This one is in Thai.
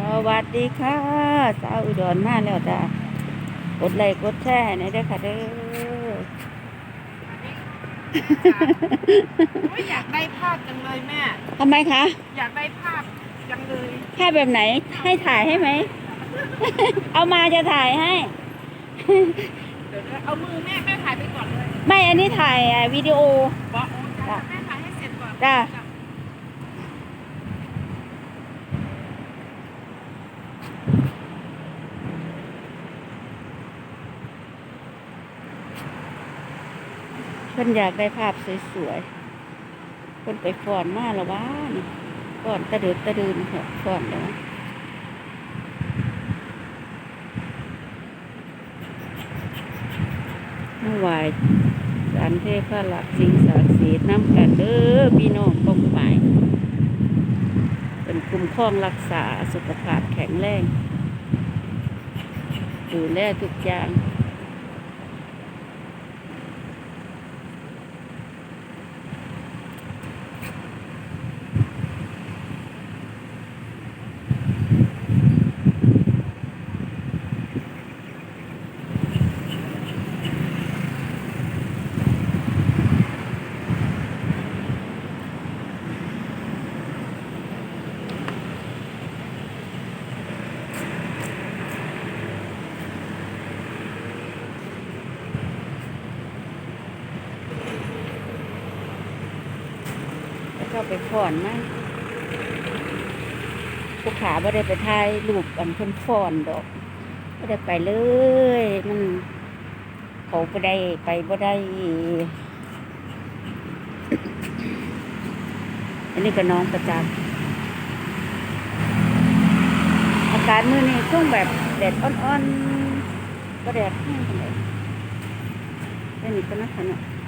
สวัสดีค่ะสาวอุดรมาแล้วจ้ากดไลค์กดแชร์ให้หน่อยเด้อค่ะเด้อโอ้ยอยากได้ภาพจังเลยแม่ ทำไมคะ อยากได้ภาพจังเลยแค่แบบไหน ให้ถ่ายให้ไหม เอามาจะถ่ายให้ เดี๋ยวเอามือแม่แม่ถ่ายไปก่อนเลย ไม่ อันนี้ถ่ายอะวิดีโอบอกโอ้จ้ะแม่ถ่ายให้เสร็จก่อนจ้ะ เพิ่นอยากได้ภาพสวยๆเพิ่นไปฟอนมาแล้วว่าฟอนตะเดือดตะดืนเหรอฟอนแล้วเมื่อวานสารเทพหลักสิงศักดิ์สิทธิ์น้ำกันเด้อพี่น้องป้องหมายเป็นคุ้มค รองรักษาสุขภาพแข็งแรงดูแลทุกอย่าง แล้วก็ไปฟ้อนมาผู้ขาไม่ได้ไปถ่ายรูปอันเพิ่นฟ้อนดอกไม่ได้ไปเลย มันเขาไปได้ไปบ่ได้อันนี้ก็น้องประจักษ์อากาศมื้อนี้ช่วงแบบแดดอ่อนๆก็แดดแห้งกันเลยอันนี้ก็นักขนาด